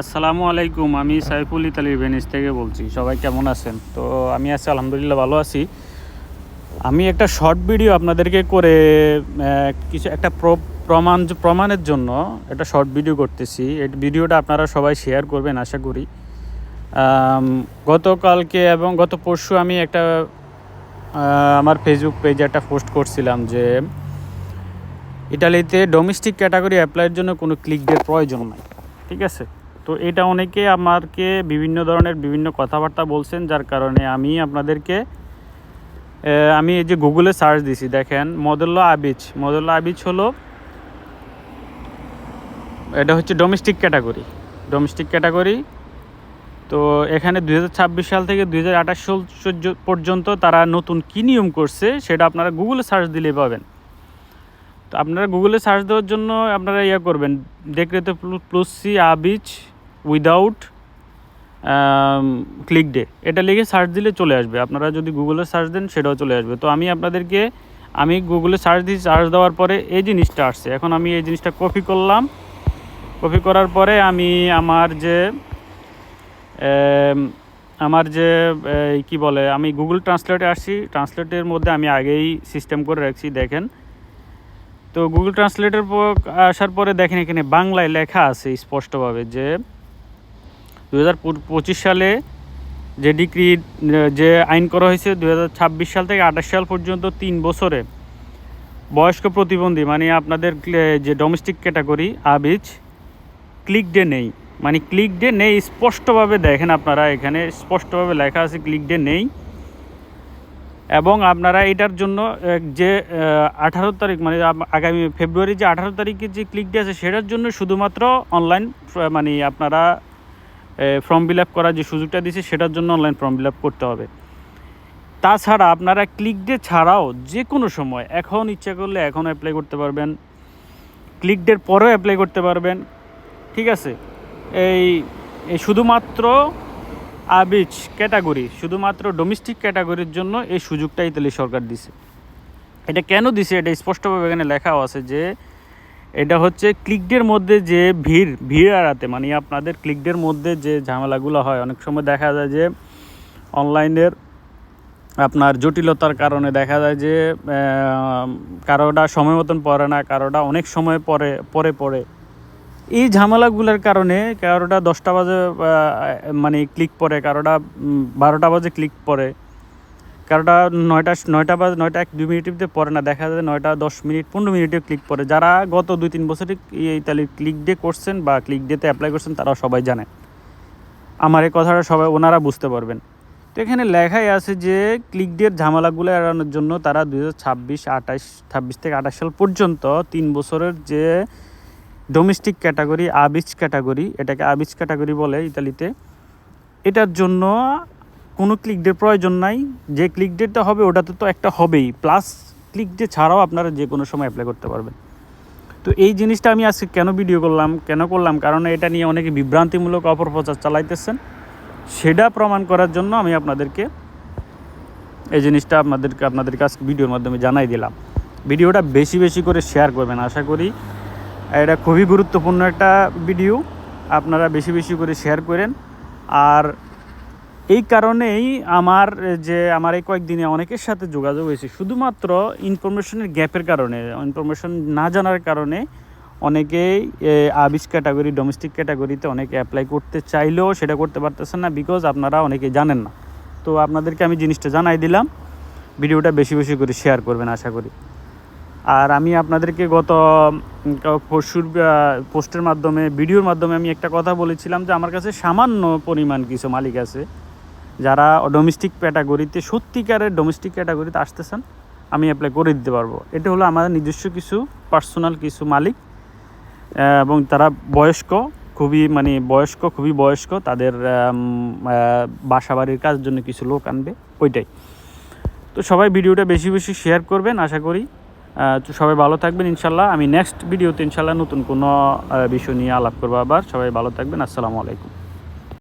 আসসালামু আলাইকুম, আমি সাইফুল ইতালির ভেনিস থেকে বলছি। সবাই কেমন আছেন? তো আমি আছি, আলহামদুলিল্লাহ ভালো আছি। আমি একটা শর্ট ভিডিও আপনাদেরকে করে কিছু একটা প্র- প্রমাণ, প্রমাণের জন্য একটা শর্ট ভিডিও করতেছি। এই ভিডিওটা আপনারা সবাই শেয়ার করবেন, আশা করি। গতকালকে এবং গত পরশু আমি একটা আমার ফেসবুক পেজে একটা পোস্ট করছিলাম যে ইটালিতে ডোমেস্টিক ক্যাটাগরি অ্যাপ্লাইয়ের জন্য কোনো ক্লিকদের প্রয়োজন নাই। ঠিক আছে? তো এটা অনেকে আমাকে বিভিন্ন ধরনের বিভিন্ন কথাবার্তা বলছেন, যার কারণে আমি আপনাদেরকে আমি এই যে গুগলে সার্চ দিছি, দেখেন মদল্লা আবিচ মদল্লা আবিচ হলো, এটা হচ্ছে ডোমেস্টিক ক্যাটাগরি ডোমেস্টিক ক্যাটাগরি তো এখানে দু হাজার ছাব্বিশ সাল থেকে দুই সাল পর্যন্ত তারা নতুন কী নিয়ম করছে, সেটা আপনারা গুগলে সার্চ দিলে পাবেন। তো আপনারা গুগলে সার্চ দেওয়ার জন্য আপনারা ইয়ে করবেন দেখরেতে প্লুস সি আবিচ উইদাউট ক্লিক ডে এটা লিখে সার্চ দিলে চলে আসবে। আপনারা যদি গুগলে সার্চ দেন, সেটাও চলে আসবে। তো আমি আপনাদেরকে, আমি গুগলে সার্চ দিই সার্চ দেওয়ার পরে এই জিনিসটা আসছে। এখন আমি এই জিনিসটা কপি করলাম। কপি করার পরে আমি আমার যে আমার যে কি বলে, আমি গুগল ট্রান্সলেটে আসছি। ট্রান্সলেটের মধ্যে আমি আগেই সিস্টেম করে রাখছি, দেখেন। তো গুগল ট্রান্সলেটের আসার পরে দেখেন এখানে বাংলায় লেখা আছে স্পষ্টভাবে যে দু হাজার পঁচিশ সালে যে ডিগ্রি, যে আইন করা হয়েছে দু হাজার ছাব্বিশ সাল থেকে আঠাশ সাল পর্যন্ত তিন বছরে বয়স্ক প্রতিবন্ধী মানে আপনাদের যে ডোমেস্টিক ক্যাটাগরি আবিজ ক্লিক ডে নেই। মানে ক্লিক ডে নেই, স্পষ্টভাবে দেখেন আপনারা এখানে, স্পষ্টভাবে লেখা আছে ক্লিক ডে নেই। এবং আপনারা এটার জন্য যে আঠারো তারিখ মানে আগামী ফেব্রুয়ারি যে আঠারো তারিখে যে ক্লিক ডে আছে, সেটার জন্য শুধুমাত্র অনলাইন মানে আপনারা ফর্ম ফিল আপ করার যে সুযোগটা দিয়েছে, সেটার জন্য অনলাইন ফর্ম ফিল আপ করতে হবে। তাছাড়া আপনারা ক্লিক ডে ছাড়াও যে কোনো সময়, এখন ইচ্ছা করলে এখন অ্যাপ্লাই করতে পারবেন। ক্লিক ডের পরেও অ্যাপ্লাই করতে পারবেন। ঠিক আছে? এই শুধুমাত্র আবিজ ক্যাটাগরি শুধুমাত্র ডোমেস্টিক ক্যাটাগরির জন্য এই সুযোগটা ইতালি সরকার দিছে। এটা কেন দিছে? এটা স্পষ্টভাবে এখানে লেখাও আছে যে এটা হচ্ছে ক্লিকডের মধ্যে যে ভিড় ভিড় এড়াতে মানে আপনাদের ক্লিকডের মধ্যে যে ঝামেলাগুলো হয়, অনেক সময় দেখা যায় যে অনলাইনের আপনার জটিলতার কারণে দেখা যায় যে কারোটা সময় মতন পড়ে না, কারোটা অনেক সময় পরে পরে পড়ে। এই ঝামেলাগুলোর কারণে কারোটা দশটা বাজে মানে ক্লিক পড়ে, কারোটা বারোটা বাজে ক্লিক পড়ে। কারোটা নয়টা নয়টা বা নয়টা এক, দুই মিনিটে পড়ে না, দেখা যায় নয়টা, দশ মিনিট, পনেরো মিনিটে ক্লিক পড়ে। যারা গত দুই, তিন বছরে তাহলে ক্লিক ডে করছেন বা ক্লিক ডেতে অ্যাপ্লাই করছেন তারা সবাই জানে। আমার এই কথাটা সবাই, ওনারা বুঝতে পারবেন। তো এখানে লেখাই আছে যে ক্লিক ডের ঝামেলাগুলো এড়ানোর জন্য তারা দুই হাজার ছাব্বিশ, আঠাশ, ছাব্বিশ থেকে আঠাশ সাল পর্যন্ত তিন বছরের যে ডোমেস্টিক ক্যাটাগরি আবিজ ক্যাটাগরি এটাকে আবিজ ক্যাটাগরি বলে ইতালিতে, এটার জন্য কোনো ক্লিক ডের প্রয়োজন নাই। যে ক্লিক ডেটটা হবে, ওটাতে তো একটা হবেই। প্লাস ক্লিক ডে ছাড়াও আপনারা যে কোনো সময় অ্যাপ্লাই করতে পারবেন। তো এই জিনিসটা আমি আজকে কেন ভিডিও করলাম, কেন করলাম? কারণ এটা নিয়ে অনেকে বিভ্রান্তিমূলক অপপ্রচার চালাইতেছেন। সেটা প্রমাণ করার জন্য আমি আপনাদেরকে এই জিনিসটা আপনাদেরকে আপনাদের কাছে ভিডিওর মাধ্যমে জানাই দিলাম। ভিডিওটা বেশি বেশি করে শেয়ার করবেন। আশা করি এটা খুবই গুরুত্বপূর্ণ একটা ভিডিও আপনারা বেশি বেশি করে শেয়ার করেন। আর এই কারণেই আমার যে আমার এই কয়েকদিনে অনেকের সাথে যোগাযোগ হয়েছে। শুধুমাত্র ইনফরমেশনের গ্যাপের কারণে ইনফরমেশন না জানার কারণে অনেকেই এ, আবিজ ক্যাটাগরি ডোমেস্টিক ক্যাটাগরিতে অনেকে অ্যাপ্লাই করতে চাইলেও সেটা করতে পারতেছেন না বিকজ আপনারা অনেকে জানেন না। তো আপনাদেরকে আমি জিনিসটা জানাই দিলাম। ভিডিওটা বেশি বেশি করে শেয়ার করবেন আশা করি। আর আমি আপনাদেরকে গত পরশুর পোস্টের মাধ্যমে ভিডিওর মাধ্যমে আমি একটা কথা বলেছিলাম যে আমার কাছে সামান্য পরিমাণ কিছু মালিক আছে। যারা ডোমেস্টিক ক্যাটাগরিতে সত্যিকারের ডোমেস্টিক ক্যাটাগরিতে আসতেছেন, আমি অ্যাপ্লাই করে দিতে পারব। এটা হলো আমাদের নিজস্ব কিছু পার্সোনাল কিছু মালিক এবং তারা বয়স্ক, খুবই মানে বয়স্ক, খুবই বয়স্ক, তাদের বাসা বাড়ির কাজের জন্য কিছু লোক আনবে, ওইটাই। তো সবাই ভিডিওটা বেশি বেশি শেয়ার করবেন, আশা করি। তো সবাই ভালো থাকবেন, ইনশাল্লাহ। আমি নেক্সট ভিডিওতে ইনশাল্লাহ নতুন কোনো বিষয় নিয়ে আলাপ করব আবার। সবাই ভালো থাকবেন, আসসালামু আলাইকুম।